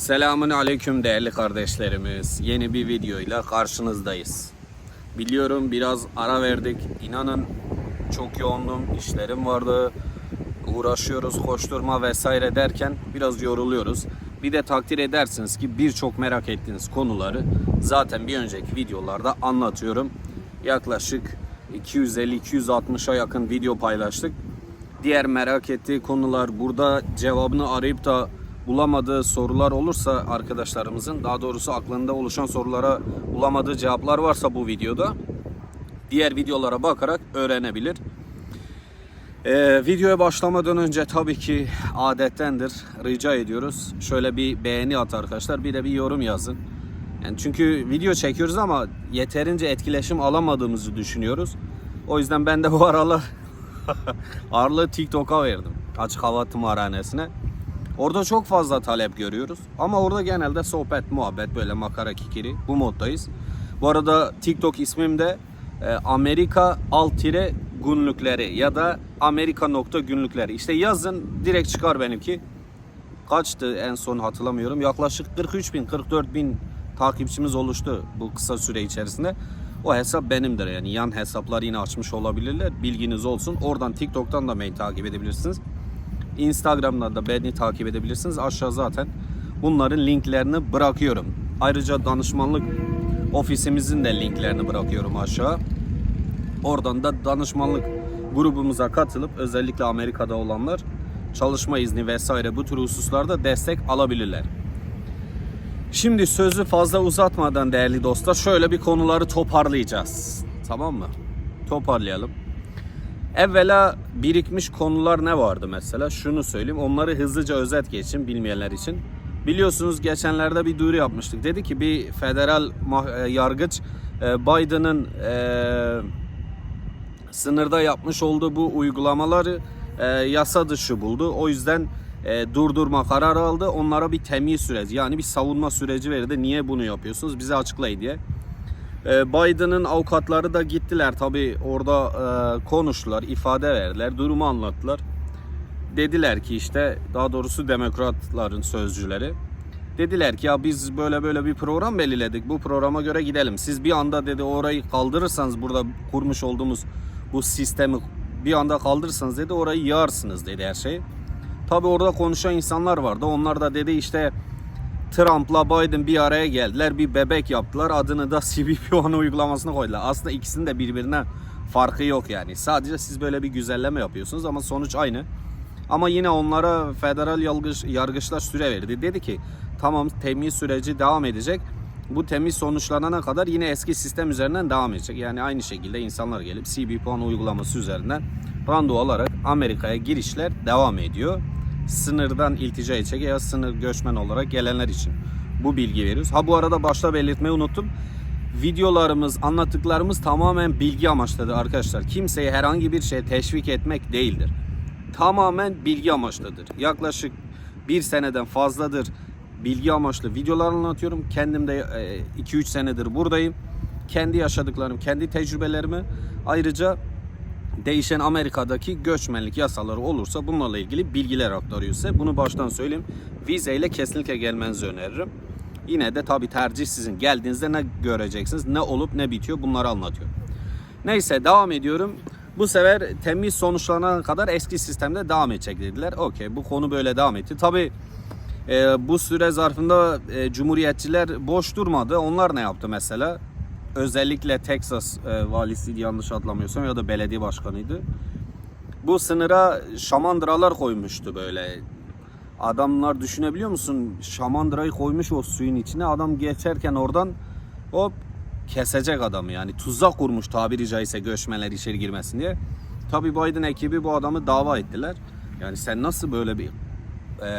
Selamun aleyküm değerli kardeşlerimiz. Yeni bir videoyla karşınızdayız. Biliyorum biraz ara verdik. İnanın çok yoğundum. işlerim vardı. Uğraşıyoruz, koşturma vesaire derken biraz yoruluyoruz. Bir de takdir edersiniz ki birçok merak ettiğiniz konuları zaten bir önceki videolarda anlatıyorum. Yaklaşık 250-260'a yakın video paylaştık diğer merak ettiği konular burada cevabını arayıp da bulamadığı sorular olursa arkadaşlarımızın daha doğrusu aklında oluşan sorulara bulamadığı cevaplar varsa bu videoda diğer videolara bakarak öğrenebilir. Ee, videoya başlamadan önce tabii ki adettendir rica ediyoruz. Şöyle bir beğeni at arkadaşlar bir de bir yorum yazın. Yani çünkü video çekiyoruz ama yeterince etkileşim alamadığımızı düşünüyoruz. O yüzden ben de bu aralar ağırlığı TikTok'a verdim. Açık hava tımarhanesine. Orada çok fazla talep görüyoruz. Ama orada genelde sohbet, muhabbet, böyle makara kikiri bu moddayız. Bu arada TikTok ismim de e, Amerika alt tire günlükleri ya da Amerika nokta günlükleri. İşte yazın direkt çıkar benimki. Kaçtı en son hatırlamıyorum. Yaklaşık 43 bin, 44 bin takipçimiz oluştu bu kısa süre içerisinde. O hesap benimdir yani yan hesaplar yine açmış olabilirler. Bilginiz olsun. Oradan TikTok'tan da beni takip edebilirsiniz. Instagram'dan da beni takip edebilirsiniz. Aşağı zaten bunların linklerini bırakıyorum. Ayrıca danışmanlık ofisimizin de linklerini bırakıyorum aşağı. Oradan da danışmanlık grubumuza katılıp özellikle Amerika'da olanlar çalışma izni vesaire bu tür hususlarda destek alabilirler. Şimdi sözü fazla uzatmadan değerli dostlar şöyle bir konuları toparlayacağız. Tamam mı? Toparlayalım. Evvela birikmiş konular ne vardı mesela? Şunu söyleyeyim. Onları hızlıca özet geçin bilmeyenler için. Biliyorsunuz geçenlerde bir duyuru yapmıştık. Dedi ki bir federal e, yargıç e, Biden'ın e, sınırda yapmış olduğu bu uygulamaları yasa dışı buldu. O yüzden durdurma kararı aldı. Onlara bir temyiz süreci yani bir savunma süreci verdi. Niye bunu yapıyorsunuz? Bize açıklayın diye. E, Biden'ın avukatları da gittiler tabi orada e, konuştular, ifade verdiler, durumu anlattılar. Dediler ki işte daha doğrusu demokratların sözcüleri. Dediler ki ya biz böyle böyle bir program belirledik. Bu programa göre gidelim. Siz bir anda dedi orayı kaldırırsanız burada kurmuş olduğumuz bu sistemi bir anda kaldırırsanız dedi orayı yağarsınız dedi her şeyi. Tabi orada konuşan insanlar vardı. Onlar da dedi işte Trump'la Biden bir araya geldiler. Bir bebek yaptılar. Adını da CBP One uygulamasına koydular. Aslında ikisinin de birbirine farkı yok yani. Sadece siz böyle bir güzelleme yapıyorsunuz ama sonuç aynı. Ama yine onlara federal yargıç, yargıçlar süre verdi. Dedi ki tamam temiz süreci devam edecek. Bu temiz sonuçlanana kadar yine eski sistem üzerinden devam edecek. Yani aynı şekilde insanlar gelip CBP One uygulaması üzerinden randevu alarak Amerika'ya girişler devam ediyor sınırdan iltica edecek ya sınır göçmen olarak gelenler için bu bilgi veriyoruz. Ha bu arada başta belirtmeyi unuttum. Videolarımız, anlattıklarımız tamamen bilgi amaçlıdır arkadaşlar. Kimseyi herhangi bir şeye teşvik etmek değildir. Tamamen bilgi amaçlıdır. Yaklaşık bir seneden fazladır bilgi amaçlı videolar anlatıyorum. Kendim de 2-3 senedir buradayım. Kendi yaşadıklarım, kendi tecrübelerimi ayrıca değişen Amerika'daki göçmenlik yasaları olursa bunlarla ilgili bilgiler aktarıyor size. Bunu baştan söyleyeyim. Vizeyle kesinlikle gelmenizi öneririm. Yine de tabi tercih sizin. Geldiğinizde ne göreceksiniz, ne olup ne bitiyor bunları anlatıyor. Neyse devam ediyorum. Bu sefer temiz sonuçlanana kadar eski sistemde devam edecek dediler. Okey bu konu böyle devam etti. Tabi e, bu süre zarfında e, cumhuriyetçiler boş durmadı. Onlar ne yaptı mesela? Özellikle Texas e, valisiydi yanlış hatırlamıyorsam ya da belediye başkanıydı. Bu sınıra şamandıralar koymuştu böyle. Adamlar düşünebiliyor musun? Şamandırayı koymuş o suyun içine. Adam geçerken oradan hop kesecek adamı yani. Tuzak kurmuş tabiri caizse göçmenler içeri girmesin diye. Tabi Biden ekibi bu adamı dava ettiler. Yani sen nasıl böyle bir e,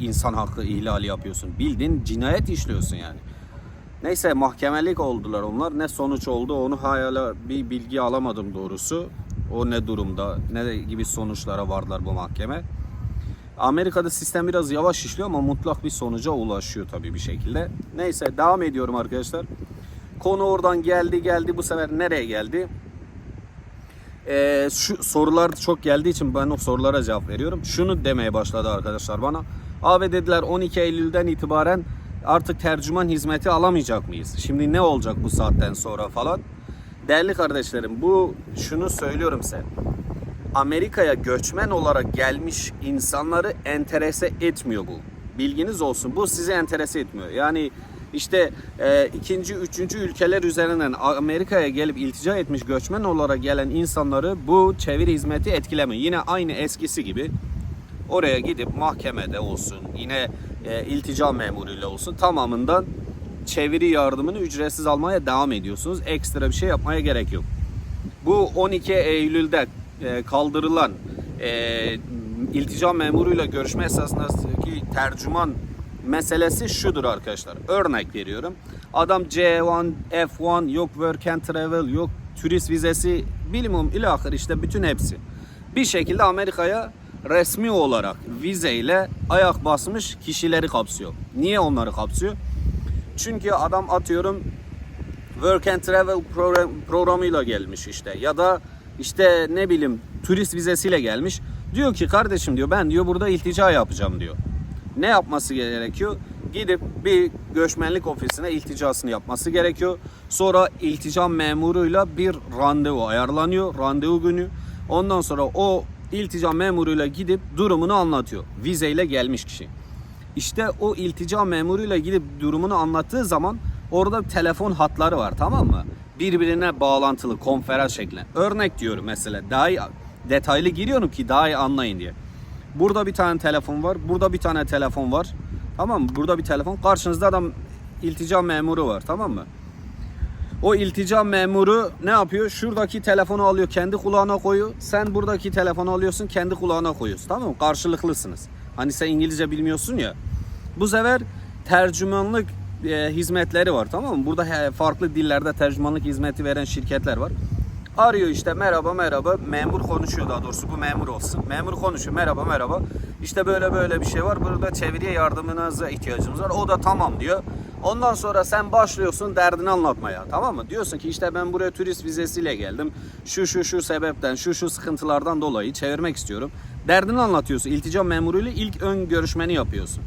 insan hakkı ihlali yapıyorsun? Bildiğin cinayet işliyorsun yani. Neyse mahkemelik oldular onlar. Ne sonuç oldu onu hala bir bilgi alamadım doğrusu. O ne durumda, ne gibi sonuçlara vardılar bu mahkeme. Amerika'da sistem biraz yavaş işliyor ama mutlak bir sonuca ulaşıyor tabii bir şekilde. Neyse devam ediyorum arkadaşlar. Konu oradan geldi geldi bu sefer nereye geldi? Ee, şu sorular çok geldiği için ben o sorulara cevap veriyorum. Şunu demeye başladı arkadaşlar bana. Abi dediler 12 Eylül'den itibaren artık tercüman hizmeti alamayacak mıyız? Şimdi ne olacak bu saatten sonra falan? Değerli kardeşlerim bu şunu söylüyorum size. Amerika'ya göçmen olarak gelmiş insanları enterese etmiyor bu. Bilginiz olsun. Bu sizi enterese etmiyor. Yani işte e, ikinci, üçüncü ülkeler üzerinden Amerika'ya gelip iltica etmiş göçmen olarak gelen insanları bu çeviri hizmeti etkilemiyor. Yine aynı eskisi gibi oraya gidip mahkemede olsun, yine e, iltica memuruyla olsun tamamından çeviri yardımını ücretsiz almaya devam ediyorsunuz. Ekstra bir şey yapmaya gerek yok. Bu 12 Eylül'de e, kaldırılan e, iltica memuruyla görüşme esasındaki tercüman meselesi şudur arkadaşlar. Örnek veriyorum. Adam C1, F1, yok work and travel, yok turist vizesi, bilimum ilahir işte bütün hepsi. Bir şekilde Amerika'ya resmi olarak vizeyle ayak basmış kişileri kapsıyor. Niye onları kapsıyor? Çünkü adam atıyorum work and travel program, programıyla gelmiş işte ya da işte ne bileyim turist vizesiyle gelmiş. Diyor ki kardeşim diyor ben diyor burada iltica yapacağım diyor. Ne yapması gerekiyor? Gidip bir göçmenlik ofisine ilticasını yapması gerekiyor. Sonra iltica memuruyla bir randevu ayarlanıyor. Randevu günü. Ondan sonra o iltica memuruyla gidip durumunu anlatıyor. Vizeyle gelmiş kişi. İşte o iltica memuruyla gidip durumunu anlattığı zaman orada telefon hatları var tamam mı? Birbirine bağlantılı konferans şeklinde. Örnek diyorum mesela daha iyi, detaylı giriyorum ki daha iyi anlayın diye. Burada bir tane telefon var, burada bir tane telefon var. Tamam mı? Burada bir telefon. Karşınızda adam iltica memuru var tamam mı? O iltica memuru ne yapıyor? Şuradaki telefonu alıyor kendi kulağına koyuyor. Sen buradaki telefonu alıyorsun kendi kulağına koyuyorsun. Tamam mı? Karşılıklısınız. Hani sen İngilizce bilmiyorsun ya. Bu sefer tercümanlık e, hizmetleri var tamam mı? Burada he, farklı dillerde tercümanlık hizmeti veren şirketler var. Arıyor işte merhaba merhaba memur konuşuyor daha doğrusu bu memur olsun. Memur konuşuyor merhaba merhaba. İşte böyle böyle bir şey var. Burada çeviriye yardımınıza ihtiyacımız var. O da tamam diyor. Ondan sonra sen başlıyorsun derdini anlatmaya tamam mı? Diyorsun ki işte ben buraya turist vizesiyle geldim. Şu şu şu sebepten şu şu sıkıntılardan dolayı çevirmek istiyorum. Derdini anlatıyorsun. İltica memuruyla ilk ön görüşmeni yapıyorsun.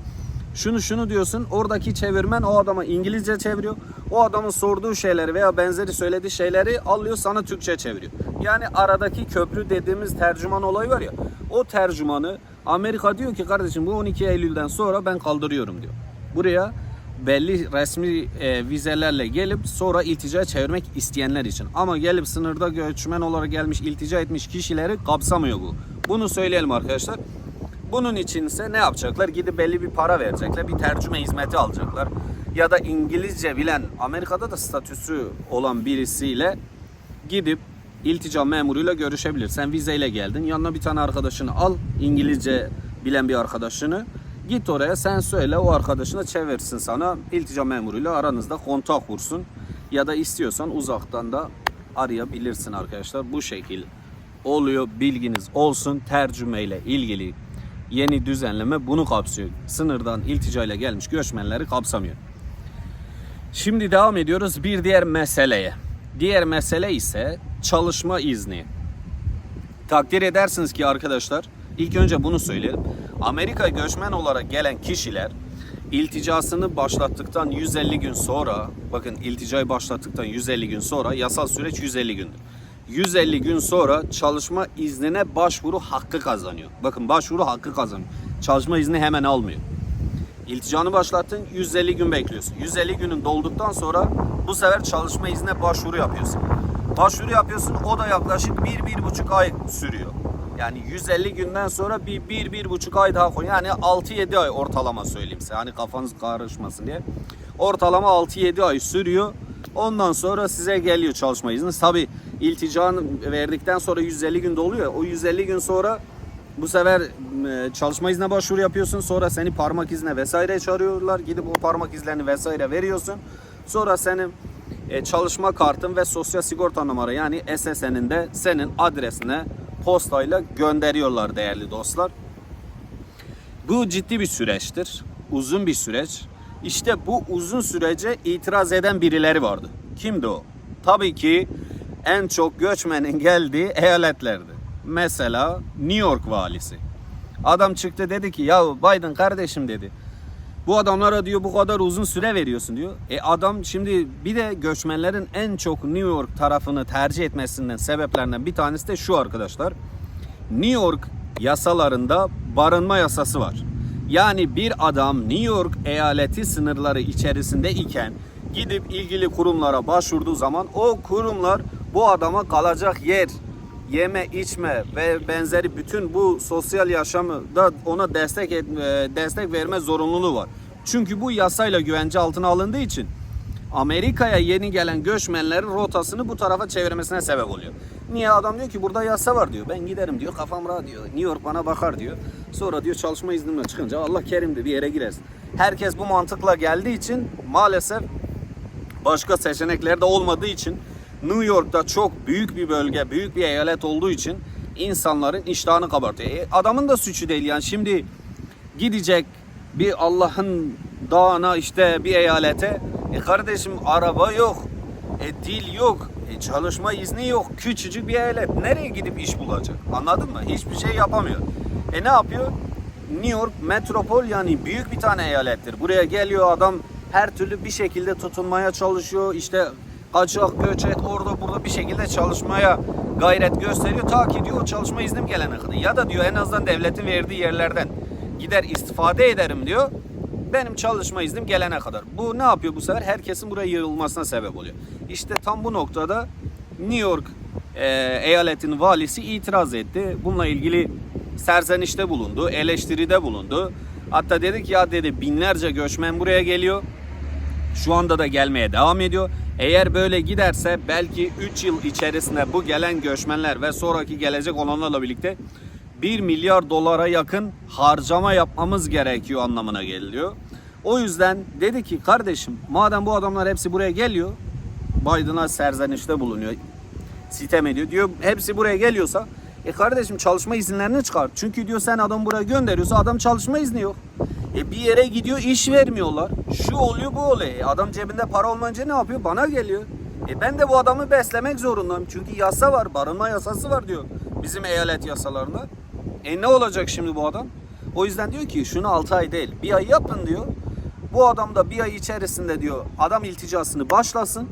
Şunu şunu diyorsun. Oradaki çevirmen o adama İngilizce çeviriyor. O adamın sorduğu şeyleri veya benzeri söylediği şeyleri alıyor sana Türkçe çeviriyor. Yani aradaki köprü dediğimiz tercüman olayı var ya. O tercümanı Amerika diyor ki kardeşim bu 12 Eylül'den sonra ben kaldırıyorum diyor. Buraya belli resmi e, vizelerle gelip sonra iltica çevirmek isteyenler için. Ama gelip sınırda göçmen olarak gelmiş iltica etmiş kişileri kapsamıyor bu. Bunu söyleyelim arkadaşlar. Bunun içinse ne yapacaklar? Gidip belli bir para verecekler. Bir tercüme hizmeti alacaklar. Ya da İngilizce bilen, Amerika'da da statüsü olan birisiyle gidip iltica memuruyla görüşebilir. Sen vizeyle geldin. Yanına bir tane arkadaşını al. İngilizce bilen bir arkadaşını. Git oraya sen söyle o arkadaşına çevirsin sana. iltica memuruyla aranızda kontak kursun. Ya da istiyorsan uzaktan da arayabilirsin arkadaşlar. Bu şekil oluyor. Bilginiz olsun. Tercümeyle ilgili yeni düzenleme bunu kapsıyor. Sınırdan ilticayla gelmiş göçmenleri kapsamıyor. Şimdi devam ediyoruz bir diğer meseleye. Diğer mesele ise çalışma izni. Takdir edersiniz ki arkadaşlar ilk önce bunu söyleyelim. Amerika göçmen olarak gelen kişiler ilticasını başlattıktan 150 gün sonra bakın ilticayı başlattıktan 150 gün sonra yasal süreç 150 gündür. 150 gün sonra çalışma iznine başvuru hakkı kazanıyor. Bakın başvuru hakkı kazanıyor. Çalışma izni hemen almıyor. İlticanı başlattın 150 gün bekliyorsun. 150 günün dolduktan sonra bu sefer çalışma iznine başvuru yapıyorsun. Başvuru yapıyorsun o da yaklaşık 1-1,5 ay sürüyor. Yani 150 günden sonra bir, bir, bir buçuk ay daha koy. Yani 6-7 ay ortalama söyleyeyim size. Hani kafanız karışmasın diye. Ortalama 6-7 ay sürüyor. Ondan sonra size geliyor çalışma izni. Tabi ilticanı verdikten sonra 150 gün doluyor. O 150 gün sonra bu sefer e, çalışma iznine başvuru yapıyorsun. Sonra seni parmak izine vesaire çağırıyorlar. Gidip o parmak izlerini vesaire veriyorsun. Sonra senin e, çalışma kartın ve sosyal sigorta numara yani SSN'in de senin adresine postayla gönderiyorlar değerli dostlar. Bu ciddi bir süreçtir. Uzun bir süreç. İşte bu uzun sürece itiraz eden birileri vardı. Kimdi o? Tabii ki en çok göçmenin geldiği eyaletlerdi. Mesela New York valisi. Adam çıktı dedi ki ya Biden kardeşim dedi. Bu adamlara diyor bu kadar uzun süre veriyorsun diyor. E adam şimdi bir de göçmenlerin en çok New York tarafını tercih etmesinden sebeplerinden bir tanesi de şu arkadaşlar. New York yasalarında barınma yasası var. Yani bir adam New York eyaleti sınırları içerisinde iken gidip ilgili kurumlara başvurduğu zaman o kurumlar bu adama kalacak yer, yeme içme ve benzeri bütün bu sosyal yaşamı da ona destek et, e, destek verme zorunluluğu var. Çünkü bu yasayla güvence altına alındığı için Amerika'ya yeni gelen göçmenlerin rotasını bu tarafa çevirmesine sebep oluyor. Niye adam diyor ki burada yasa var diyor. Ben giderim diyor. Kafam rahat diyor. New York bana bakar diyor. Sonra diyor çalışma iznimle çıkınca Allah kerimdi bir yere girersin. Herkes bu mantıkla geldiği için maalesef başka seçenekler de olmadığı için New York'ta çok büyük bir bölge, büyük bir eyalet olduğu için insanların iştahını kabartıyor. E, adamın da suçu değil yani şimdi gidecek bir Allah'ın dağına işte bir eyalete e kardeşim araba yok, e dil yok, e çalışma izni yok, küçücük bir eyalet nereye gidip iş bulacak anladın mı? Hiçbir şey yapamıyor. E ne yapıyor? New York metropol yani büyük bir tane eyalettir. Buraya geliyor adam her türlü bir şekilde tutunmaya çalışıyor. İşte kaçak göçek orada burada bir şekilde çalışmaya gayret gösteriyor. Ta ki diyor o çalışma iznim gelene kadar. Ya da diyor en azından devletin verdiği yerlerden gider istifade ederim diyor. Benim çalışma iznim gelene kadar. Bu ne yapıyor bu sefer? Herkesin buraya yığılmasına sebep oluyor. İşte tam bu noktada New York e, eyaletin valisi itiraz etti. Bununla ilgili serzenişte bulundu, eleştiride bulundu. Hatta dedi ki ya dedi binlerce göçmen buraya geliyor. Şu anda da gelmeye devam ediyor. Eğer böyle giderse belki 3 yıl içerisinde bu gelen göçmenler ve sonraki gelecek olanlarla birlikte 1 milyar dolara yakın harcama yapmamız gerekiyor anlamına geliyor. O yüzden dedi ki kardeşim madem bu adamlar hepsi buraya geliyor Biden'a serzenişte bulunuyor sitem ediyor. Diyor hepsi buraya geliyorsa e kardeşim çalışma izinlerini çıkar. Çünkü diyor sen adam buraya gönderiyorsa adam çalışma izni yok. E bir yere gidiyor iş vermiyorlar. Şu oluyor bu oluyor. E adam cebinde para olmayınca ne yapıyor? Bana geliyor. E ben de bu adamı beslemek zorundayım. Çünkü yasa var. Barınma yasası var diyor. Bizim eyalet yasalarında. E ne olacak şimdi bu adam? O yüzden diyor ki şunu 6 ay değil bir ay yapın diyor. Bu adam da bir ay içerisinde diyor adam ilticasını başlasın.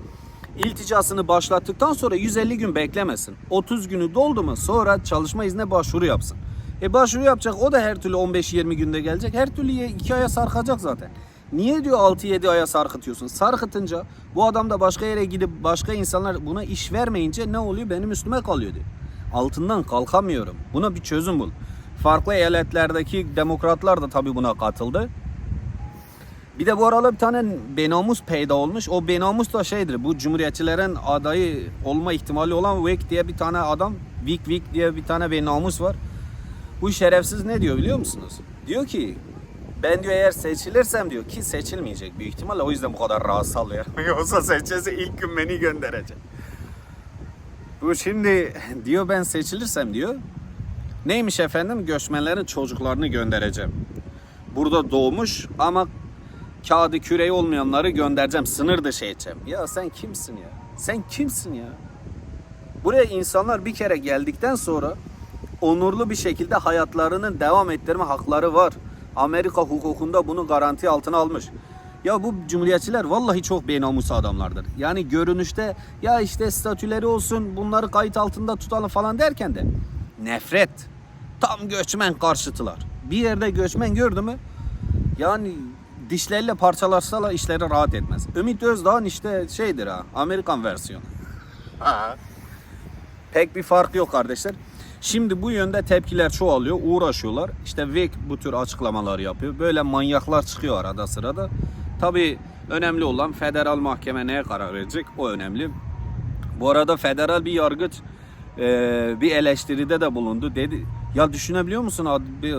İlticasını başlattıktan sonra 150 gün beklemesin. 30 günü doldu mu sonra çalışma iznine başvuru yapsın. E başvuru yapacak o da her türlü 15-20 günde gelecek. Her türlü 2 aya sarkacak zaten. Niye diyor 6-7 aya sarkıtıyorsun? Sarkıtınca bu adam da başka yere gidip başka insanlar buna iş vermeyince ne oluyor? Benim üstüme kalıyor diyor. Altından kalkamıyorum. Buna bir çözüm bul. Farklı eyaletlerdeki demokratlar da tabii buna katıldı. Bir de bu aralar bir tane benamus peyda olmuş. O benamus da şeydir. Bu cumhuriyetçilerin adayı olma ihtimali olan Wick diye bir tane adam. Wick Wick diye bir tane benamus var. Bu şerefsiz ne diyor biliyor musunuz? Diyor ki ben diyor eğer seçilirsem diyor ki seçilmeyecek büyük ihtimalle o yüzden bu kadar rahat sallıyor. Yoksa seçilse ilk gün beni gönderecek. Bu şimdi diyor ben seçilirsem diyor. Neymiş efendim? Göçmenlerin çocuklarını göndereceğim. Burada doğmuş ama kağıdı küreği olmayanları göndereceğim. Sınır dışı edeceğim. Ya sen kimsin ya? Sen kimsin ya? Buraya insanlar bir kere geldikten sonra onurlu bir şekilde hayatlarının devam ettirme hakları var. Amerika hukukunda bunu garanti altına almış. Ya bu cumhuriyetçiler vallahi çok benamus adamlardır. Yani görünüşte ya işte statüleri olsun bunları kayıt altında tutalım falan derken de nefret. Tam göçmen karşıtılar. Bir yerde göçmen gördü mü yani dişleriyle parçalarsalar işleri rahat etmez. Ümit Özdağ'ın işte şeydir ha Amerikan versiyonu. Pek bir fark yok kardeşler. Şimdi bu yönde tepkiler çoğalıyor, uğraşıyorlar. İşte Vic bu tür açıklamalar yapıyor. Böyle manyaklar çıkıyor arada sırada. Tabii önemli olan federal mahkeme neye karar verecek o önemli. Bu arada federal bir yargıç e, bir eleştiride de bulundu. Dedi ya düşünebiliyor musun bir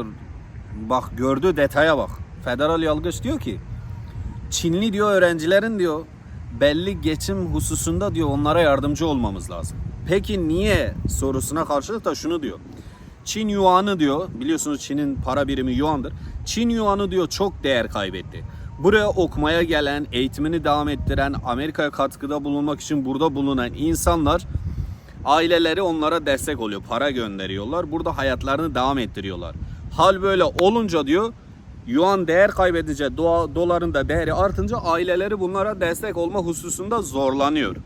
bak gördüğü detaya bak. Federal yargıç diyor ki Çinli diyor öğrencilerin diyor belli geçim hususunda diyor onlara yardımcı olmamız lazım. Peki niye sorusuna karşılık da şunu diyor. Çin yuanı diyor biliyorsunuz Çin'in para birimi yuandır. Çin yuanı diyor çok değer kaybetti. Buraya okumaya gelen, eğitimini devam ettiren, Amerika'ya katkıda bulunmak için burada bulunan insanlar aileleri onlara destek oluyor. Para gönderiyorlar. Burada hayatlarını devam ettiriyorlar. Hal böyle olunca diyor yuan değer kaybedince doların da değeri artınca aileleri bunlara destek olma hususunda zorlanıyor.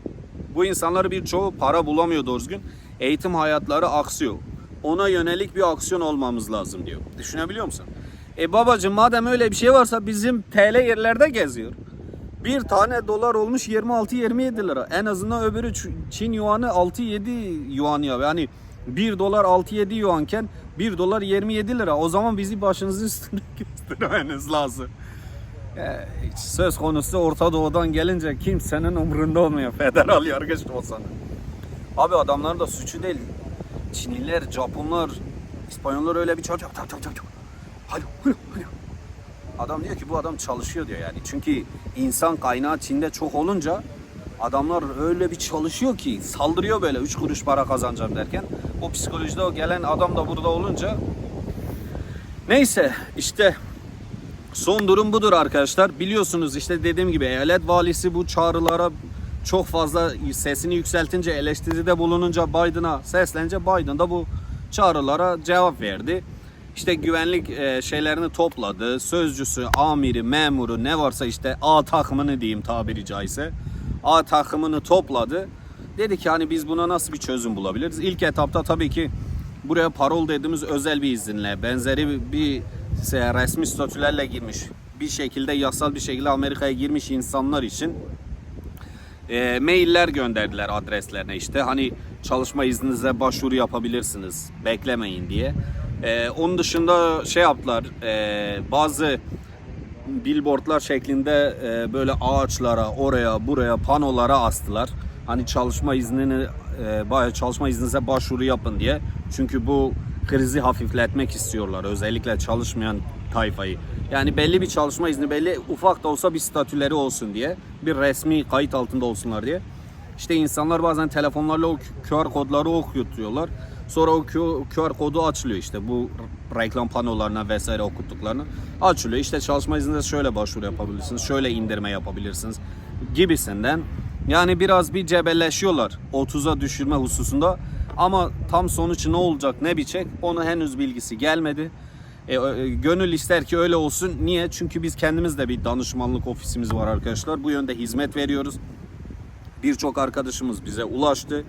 Bu insanlar birçoğu para bulamıyor doğru düzgün. Eğitim hayatları aksıyor. Ona yönelik bir aksiyon olmamız lazım diyor. Düşünebiliyor musun? E babacım madem öyle bir şey varsa bizim TL yerlerde geziyor. Bir tane dolar olmuş 26-27 lira. En azından öbürü Çin yuanı 6-7 yuan ya. Yani 1 dolar 6-7 yuanken 1 dolar 27 lira. O zaman bizi başınızın üstüne göstermeniz lazım. Hiç söz konusu Orta Doğu'dan gelince kimsenin umrunda olmuyor. Federal yargıç olsa. da. Abi adamların da suçu değil. Çinliler, Japonlar, İspanyollar öyle bir tak. Hadi, hadi, hadi. Adam diyor ki bu adam çalışıyor diyor yani. Çünkü insan kaynağı Çin'de çok olunca adamlar öyle bir çalışıyor ki saldırıyor böyle 3 kuruş para kazanacağım derken. O psikolojide o gelen adam da burada olunca neyse işte Son durum budur arkadaşlar. Biliyorsunuz işte dediğim gibi eyalet valisi bu çağrılara çok fazla sesini yükseltince eleştiride bulununca Biden'a seslenince Biden da bu çağrılara cevap verdi. İşte güvenlik e, şeylerini topladı. Sözcüsü, amiri, memuru ne varsa işte A takımını diyeyim tabiri caizse. A takımını topladı. Dedi ki hani biz buna nasıl bir çözüm bulabiliriz? İlk etapta tabii ki buraya parol dediğimiz özel bir izinle benzeri bir- resmi statülerle girmiş bir şekilde yasal bir şekilde Amerika'ya girmiş insanlar için e, mailler gönderdiler adreslerine işte hani çalışma izninize başvuru yapabilirsiniz beklemeyin diye. E, onun dışında şey yaptılar e, bazı billboardlar şeklinde e, böyle ağaçlara, oraya, buraya, panolara astılar. Hani çalışma iznini, e, çalışma izninize başvuru yapın diye. Çünkü bu krizi hafifletmek istiyorlar. Özellikle çalışmayan tayfayı. Yani belli bir çalışma izni, belli ufak da olsa bir statüleri olsun diye. Bir resmi kayıt altında olsunlar diye. İşte insanlar bazen telefonlarla o QR kodları okutuyorlar. Sonra o QR kodu açılıyor işte bu reklam panolarına vesaire okuttuklarını açılıyor. İşte çalışma izninde şöyle başvuru yapabilirsiniz, şöyle indirme yapabilirsiniz gibisinden. Yani biraz bir cebelleşiyorlar 30'a düşürme hususunda. Ama tam sonuç ne olacak ne bitecek onu henüz bilgisi gelmedi. E, e, gönül ister ki öyle olsun. Niye? Çünkü biz kendimiz de bir danışmanlık ofisimiz var arkadaşlar. Bu yönde hizmet veriyoruz. Birçok arkadaşımız bize ulaştı.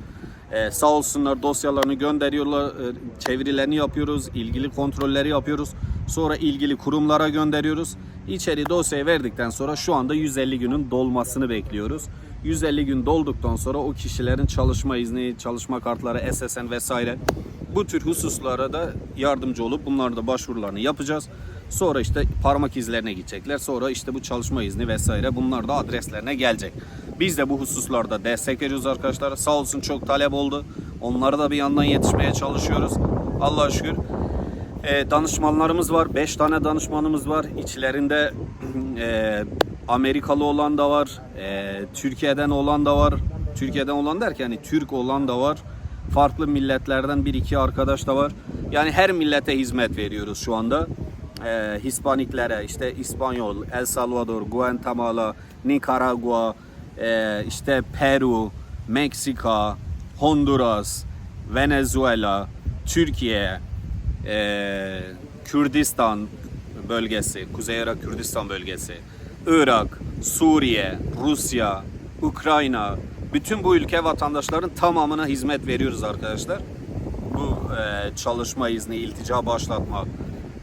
Ee, sağ olsunlar dosyalarını gönderiyorlar, e, çevirilerini yapıyoruz, ilgili kontrolleri yapıyoruz. Sonra ilgili kurumlara gönderiyoruz. İçeri dosyayı verdikten sonra şu anda 150 günün dolmasını bekliyoruz. 150 gün dolduktan sonra o kişilerin çalışma izni, çalışma kartları, SSN vesaire bu tür hususlara da yardımcı olup bunların da başvurularını yapacağız. Sonra işte parmak izlerine gidecekler. Sonra işte bu çalışma izni vesaire bunlar da adreslerine gelecek. Biz de bu hususlarda destek veriyoruz arkadaşlar. Sağ olsun çok talep oldu. Onlara da bir yandan yetişmeye çalışıyoruz. Allah'a şükür. E, danışmanlarımız var. 5 tane danışmanımız var. İçlerinde e, Amerikalı olan da var. e, Türkiye'den olan da var. Türkiye'den olan derken yani Türk olan da var. Farklı milletlerden bir iki arkadaş da var. Yani her millete hizmet veriyoruz şu anda. E, Hispaniklere, işte İspanyol, El Salvador, Guatemala, Nikaragua, e, işte Peru, Meksika, Honduras, Venezuela, Türkiye, e, Kürdistan bölgesi, Kuzey Irak Kürdistan bölgesi, Irak, Suriye, Rusya, Ukrayna, bütün bu ülke vatandaşların tamamına hizmet veriyoruz arkadaşlar. Bu e, çalışma izni, iltica başlatma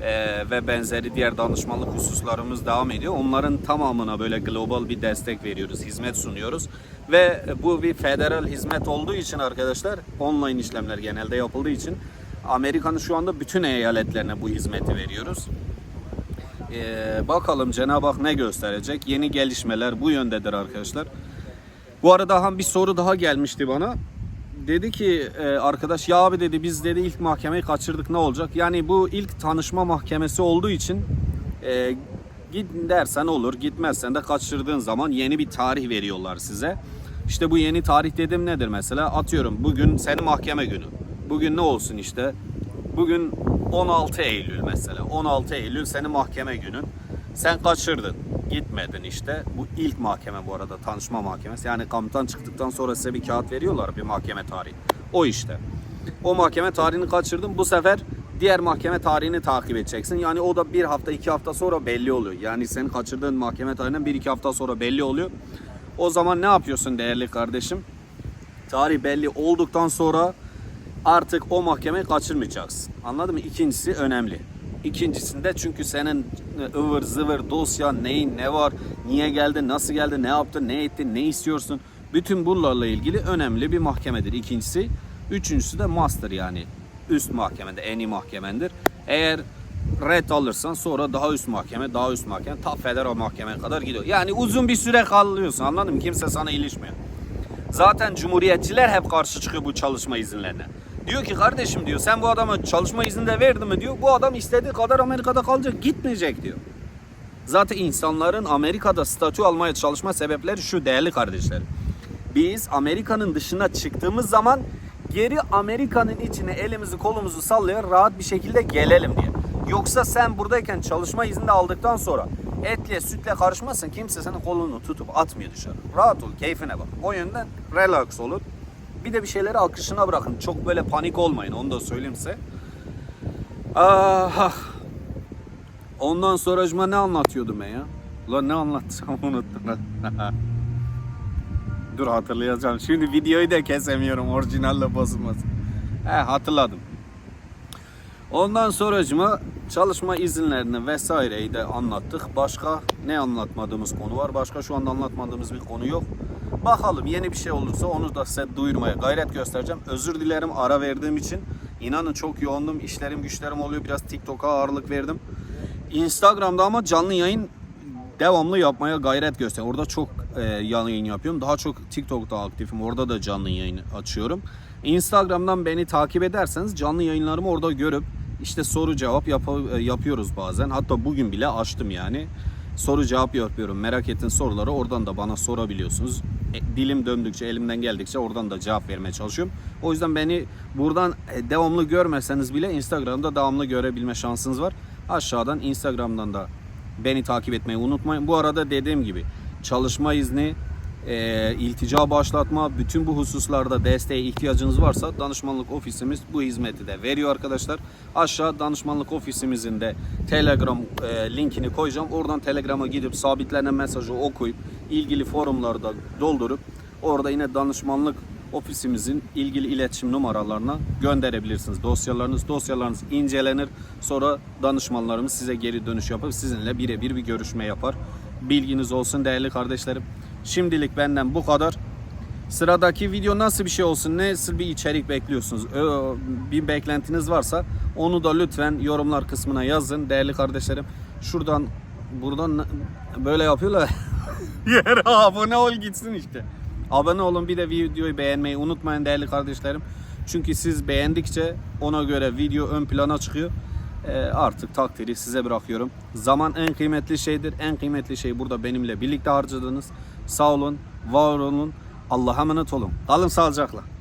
e, ve benzeri diğer danışmanlık hususlarımız devam ediyor. Onların tamamına böyle global bir destek veriyoruz, hizmet sunuyoruz. Ve bu bir federal hizmet olduğu için arkadaşlar online işlemler genelde yapıldığı için Amerika'nın şu anda bütün eyaletlerine bu hizmeti veriyoruz. Ee, bakalım Cenab-ı Hak ne gösterecek? Yeni gelişmeler bu yöndedir arkadaşlar. Bu arada han bir soru daha gelmişti bana. Dedi ki e, arkadaş ya abi dedi biz dedi ilk mahkemeyi kaçırdık ne olacak? Yani bu ilk tanışma mahkemesi olduğu için e, git dersen olur gitmezsen de kaçırdığın zaman yeni bir tarih veriyorlar size. İşte bu yeni tarih dedim nedir mesela? Atıyorum bugün senin mahkeme günü. Bugün ne olsun işte? Bugün 16 Eylül mesela. 16 Eylül senin mahkeme günün. Sen kaçırdın. Gitmedin işte. Bu ilk mahkeme bu arada tanışma mahkemesi. Yani kamptan çıktıktan sonra size bir kağıt veriyorlar bir mahkeme tarihi. O işte. O mahkeme tarihini kaçırdın. Bu sefer Diğer mahkeme tarihini takip edeceksin. Yani o da bir hafta iki hafta sonra belli oluyor. Yani senin kaçırdığın mahkeme tarihinden bir iki hafta sonra belli oluyor. O zaman ne yapıyorsun değerli kardeşim? Tarih belli olduktan sonra artık o mahkemeyi kaçırmayacaksın. Anladın mı? İkincisi önemli. İkincisinde çünkü senin e, ıvır zıvır dosya neyin ne var, niye geldi, nasıl geldi, ne yaptı, ne etti, ne istiyorsun. Bütün bunlarla ilgili önemli bir mahkemedir ikincisi. Üçüncüsü de master yani üst mahkemede en iyi mahkemendir. Eğer red alırsan sonra daha üst mahkeme, daha üst mahkeme, ta federal mahkemeye kadar gidiyor. Yani uzun bir süre kalıyorsun anladın mı? Kimse sana ilişmiyor. Zaten cumhuriyetçiler hep karşı çıkıyor bu çalışma izinlerine. Diyor ki kardeşim diyor sen bu adama çalışma izni de verdin mi diyor. Bu adam istediği kadar Amerika'da kalacak gitmeyecek diyor. Zaten insanların Amerika'da statü almaya çalışma sebepleri şu değerli kardeşlerim. Biz Amerika'nın dışına çıktığımız zaman geri Amerika'nın içine elimizi kolumuzu sallayarak rahat bir şekilde gelelim diye. Yoksa sen buradayken çalışma izni de aldıktan sonra etle sütle karışmazsan kimse senin kolunu tutup atmıyor dışarı. Rahat ol, keyfine bak. O yönden relax olun. Bir de bir şeyleri akışına bırakın. Çok böyle panik olmayın onu da söyleyeyim size. Ah, Ondan sonra ne anlatıyordum ya? Ulan ne anlatsam unuttum. Dur hatırlayacağım. Şimdi videoyu da kesemiyorum orijinalle bozulmasın. He hatırladım. Ondan sonracıma çalışma izinlerini vesaireyi de anlattık. Başka ne anlatmadığımız konu var? Başka şu anda anlatmadığımız bir konu yok. Bakalım yeni bir şey olursa onu da size duyurmaya gayret göstereceğim. Özür dilerim ara verdiğim için. İnanın çok yoğundum. İşlerim güçlerim oluyor. Biraz TikTok'a ağırlık verdim. Instagram'da ama canlı yayın devamlı yapmaya gayret gösteriyorum. Orada çok e, yayın yapıyorum. Daha çok TikTok'ta aktifim. Orada da canlı yayın açıyorum. Instagram'dan beni takip ederseniz canlı yayınlarımı orada görüp işte soru cevap yap- e, yapıyoruz bazen. Hatta bugün bile açtım yani. Soru cevap yapıyorum. Merak ettiğin soruları oradan da bana sorabiliyorsunuz. E, dilim döndükçe, elimden geldikçe oradan da cevap vermeye çalışıyorum. O yüzden beni buradan e, devamlı görmeseniz bile Instagram'da devamlı görebilme şansınız var. Aşağıdan Instagram'dan da beni takip etmeyi unutmayın. Bu arada dediğim gibi çalışma izni, e, iltica başlatma, bütün bu hususlarda desteğe ihtiyacınız varsa danışmanlık ofisimiz bu hizmeti de veriyor arkadaşlar. Aşağı danışmanlık ofisimizin de Telegram e, linkini koyacağım. Oradan Telegram'a gidip sabitlenen mesajı okuyup ilgili forumlarda doldurup orada yine danışmanlık ofisimizin ilgili iletişim numaralarına gönderebilirsiniz. Dosyalarınız dosyalarınız incelenir. Sonra danışmanlarımız size geri dönüş yapıp sizinle birebir bir görüşme yapar. Bilginiz olsun değerli kardeşlerim. Şimdilik benden bu kadar. Sıradaki video nasıl bir şey olsun, nasıl bir içerik bekliyorsunuz? Bir beklentiniz varsa onu da lütfen yorumlar kısmına yazın değerli kardeşlerim. Şuradan buradan böyle yapıyorlar. Yere abone ol gitsin işte. Abone olun bir de videoyu beğenmeyi unutmayın değerli kardeşlerim. Çünkü siz beğendikçe ona göre video ön plana çıkıyor. Ee, artık takdiri size bırakıyorum. Zaman en kıymetli şeydir. En kıymetli şey burada benimle birlikte harcadınız. Sağ olun, var olun. Allah'a emanet olun. Kalın sağlıcakla.